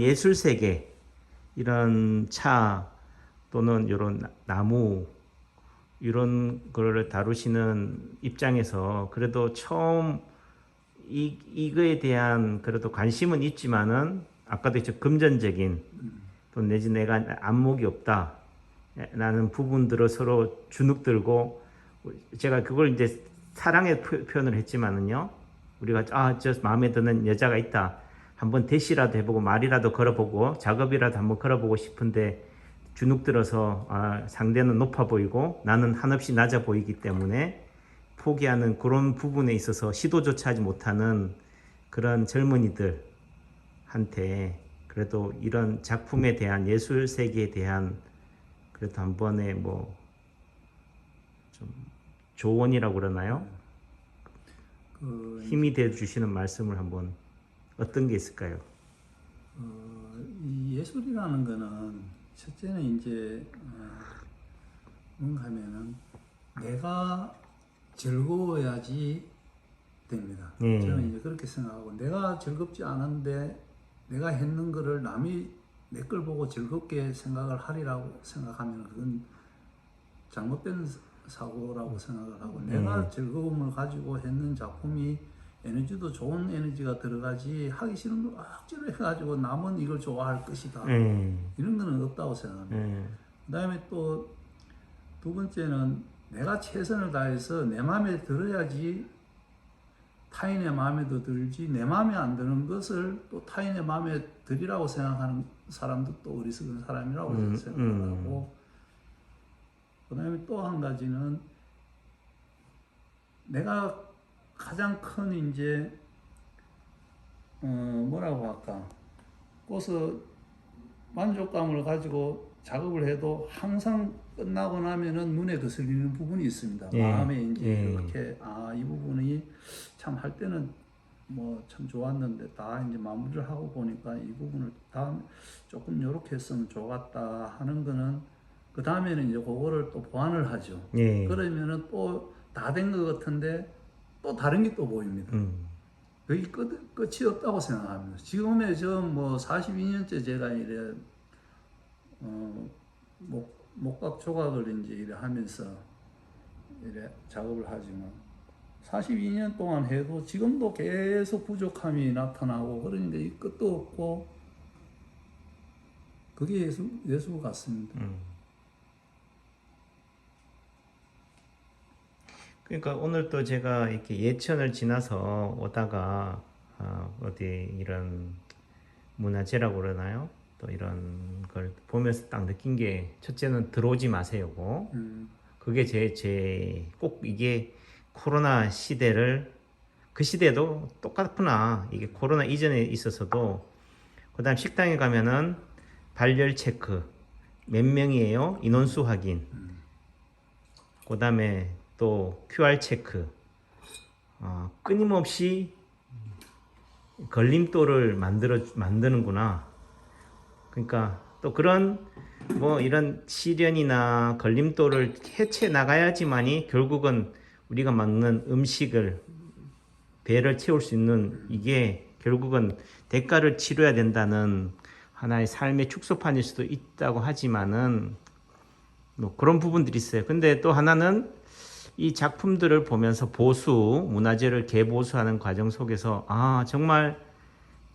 예술 세계 이런 차 또는 이런 나무 이런 거를 다루시는 입장에서 그래도 처음 이 이거에 대한 그래도 관심은 있지만은 아까도 했죠. 금전적인 또 내지 내가 안목이 없다. 라는 부분들을 서로 주눅 들고 제가 그걸 이제 사랑의 표- 표현을 했지만은요. 우리가 아저 마음에 드는 여자가 있다 한번 대시라도 해보고 말이라도 걸어보고 작업이라도 한번 걸어보고 싶은데 주눅 들어서 아, 상대는 높아 보이고 나는 한없이 낮아 보이기 때문에 포기하는 그런 부분에 있어서 시도조차 하지 못하는 그런 젊은이들한테 그래도 이런 작품에 대한 예술 세계에 대한 그래도 한 번의 뭐좀 조언이라고 그러나요? 그 힘이 돼 주시는 말씀을 한번 어떤 게 있을까요? 어, 이 예술이라는 거는 첫째는 이제 어, 뭔가 하면은 내가 즐거워야지 됩니다. 예. 저는 이제 그렇게 생각하고 내가 즐겁지 않은데 내가 했는 거를 남이 내 걸 보고 즐겁게 생각을 하리라고 생각하면 그건 잘못된 사고라고 생각을 하고 내가 즐거움을 가지고 했는 작품이 에너지도 좋은 에너지가 들어가지 하기 싫은 걸 억지로 해가지고 남은 이걸 좋아할 것이다 예. 이런 거는 없다고 생각합니다. 예. 그다음에 또 두 번째는 내가 최선을 다해서 내 마음에 들어야지 타인의 마음에도 들지 내 마음에 안 드는 것을 또 타인의 마음에 들이라고 생각하는 사람도 또 어리석은 사람이라고 음, 생각하고 그다음에 또 한 가지는 내가 가장 큰 이제 어 뭐라고 할까 꽃을 만족감을 가지고 작업을 해도 항상 끝나고 나면은 눈에 거슬리는 부분이 있습니다. 예, 마음에 이제 예. 이렇게 아 이 부분이 참 할 때는 뭐 참 좋았는데 다 이제 마무리를 하고 보니까 이 부분을 다음 조금 이렇게 했으면 좋았다 하는 거는 그 다음에는 이제 그거를 또 보완을 하죠. 예. 그러면은 또 다 된 것 같은데 또 다른 게 또 보입니다. 음. 거의 끝, 끝이 없다고 생각합니다. 지금의 저뭐 42년째 제가 이래 어, 목, 목각 조각을 이제 이래 하면서 이래 작업을 하지만 42년 동안 해도 지금도 계속 부족함이 나타나고 그러니까 이 끝도 없고 그게 예술, 예술 같습니다. 음. 그러니까 오늘 또 제가 이렇게 예천을 지나서 오다가 어, 어디 이런 문화재라고 그러나요? 또 이런 걸 보면서 딱 느낀 게 첫째는 들어오지 마세요고. 음, 그게 제 제 꼭 이게 코로나 시대를 그 시대도 똑같구나. 이게 코로나 이전에 있어서도 그다음 식당에 가면은 발열 체크 몇 명이에요? 인원수 확인. 그다음에 또 QR 체크 어, 끊임없이 걸림돌을 만들어 만드는구나 그러니까 또 그런 뭐 이런 시련이나 걸림돌을 해체 나가야지만이 결국은 우리가 먹는 음식을 배를 채울 수 있는 이게 결국은 대가를 치러야 된다는 하나의 삶의 축소판일 수도 있다고 하지만은 뭐 그런 부분들이 있어요. 근데 또 하나는 이 작품들을 보면서 보수 문화재를 개보수하는 과정 속에서 아 정말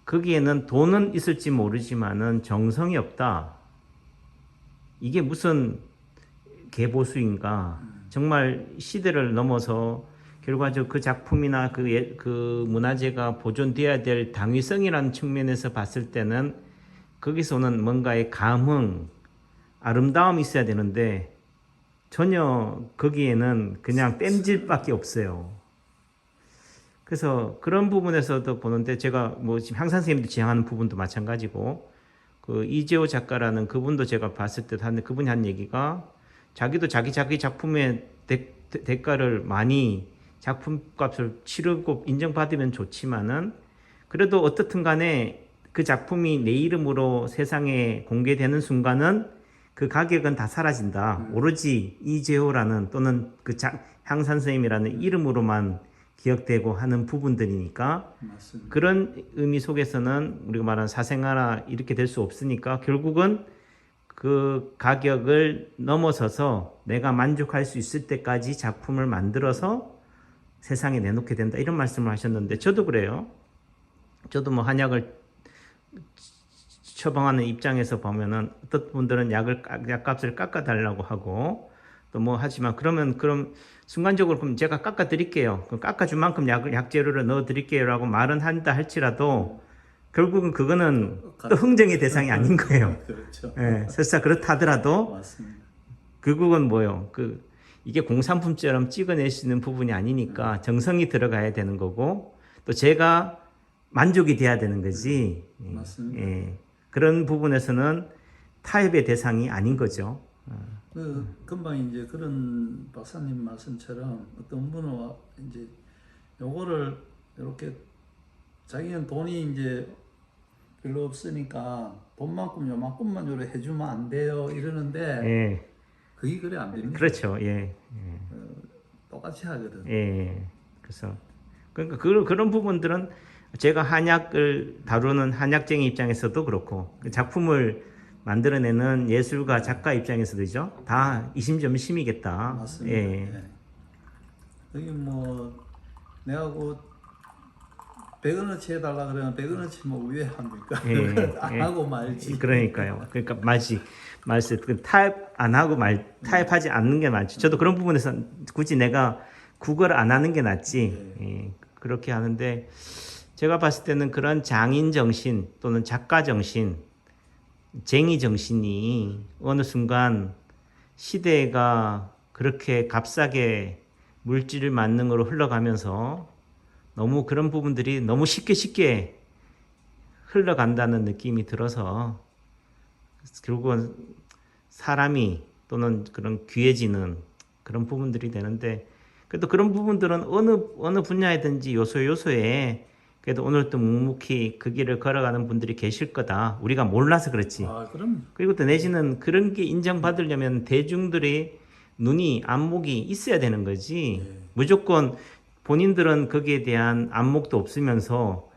거기에는 돈은 있을지 모르지만은 정성이 없다. 이게 무슨 개보수인가? 정말 시대를 넘어서 결과적으로 그 작품이나 그, 예- 그 문화재가 보존돼야 될 당위성이라는 측면에서 봤을 때는 거기서는 뭔가의 감흥, 아름다움이 있어야 되는데 전혀 거기에는 그냥 땜질밖에 없어요. 그래서 그런 부분에서도 보는데 제가 뭐 지금 향산 선생님도 지향하는 부분도 마찬가지고 그 이재호 작가라는 그분도 제가 봤을 때 하는데 그분이 한 얘기가 자기도 자기 자기 작품의 대- 대가를 많이 작품값을 치르고 인정받으면 좋지만은 그래도 어떻든 간에 그 작품이 내 이름으로 세상에 공개되는 순간은 그 가격은 다 사라진다. 오로지 이재호라는 또는 그 자, 향산 선생님이라는 이름으로만 기억되고 하는 부분들이니까 맞습니다. 그런 의미 속에서는 우리가 말하는 사생아라 이렇게 될 수 없으니까 결국은 그 가격을 넘어서서 내가 만족할 수 있을 때까지 작품을 만들어서 세상에 내놓게 된다 이런 말씀을 하셨는데 저도 그래요. 저도 뭐 한약을 처방하는 입장에서 보면은 어떤 분들은 약을 깎- 약값을 깎아 달라고 하고 또 뭐 하지만 그러면 그럼 순간적으로 그럼 제가 깎아 드릴게요. 그럼 깎아 준 만큼 약을 약재료를 넣어 드릴게요라고 말은 한다 할지라도 결국은 그거는 또 흥정의 대상이 아닌 거예요. 그렇죠. 예, 설사 그렇다 하더라도 맞습니다. 결국은 뭐요? 그 이게 공산품처럼 찍어낼 수 있는 부분이 아니니까 정성이 들어가야 되는 거고 또 제가 만족이 돼야 되는 거지. 예, 맞습니다. 예. 그런 부분에서는 타협의 대상이 아닌 거죠. 그 금방 이제 그런 박사님 말씀처럼 어떤 분은 와- 이제 요거를 이렇게 자기는 돈이 이제 별로 없으니까 돈만큼 요만큼만 요래 해주면 안 돼요 이러는데 예, 그게 그래 안 됩니다. 그렇죠. 예, 똑같이 하거든. 예. 그래서 그러니까 그, 그런 부분들은 제가 한약을 다루는 한약쟁이 입장에서도 그렇고 그 작품을 만들어내는 예술가 작가 입장에서도죠. 다 이심점심이겠다. 맞습니다. 예. 예. 여기 뭐 내가 그 100원어치 해달라 그러면 100원어치 뭐 왜 합니까? 예, 안 예. 하고 말지. 그러니까요. 그러니까 말지 말씀 그 타협 안 하고 말 타협하지 않는 게 맞죠. 저도 그런 부분에서 굳이 내가 국어를 안 하는 게 낫지. 예, 그렇게 하는데 제가 봤을 때는 그런 장인 정신 또는 작가 정신, 쟁이 정신이 어느 순간 시대가 그렇게 값싸게 물질을 만능으로 흘러가면서 너무 그런 부분들이 너무 쉽게 쉽게 흘러간다는 느낌이 들어서 결국은 사람이 또는 그런 귀해지는 그런 부분들이 되는데 그래도 그런 부분들은 어느 어느 분야이든지 요소 요소에 그래도 오늘 또 묵묵히 그 길을 걸어가는 분들이 계실 거다. 우리가 몰라서 그렇지. 아 그럼 그리고 또 내지는 그런 게 인정받으려면 대중들의 눈이 안목이 있어야 되는 거지. 네. 무조건 본인들은 거기에 대한 안목도 없으면서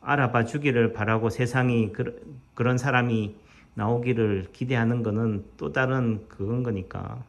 알아봐 주기를 바라고 세상이 그, 그런 사람이 나오기를 기대하는 거는 또 다른 그건 거니까.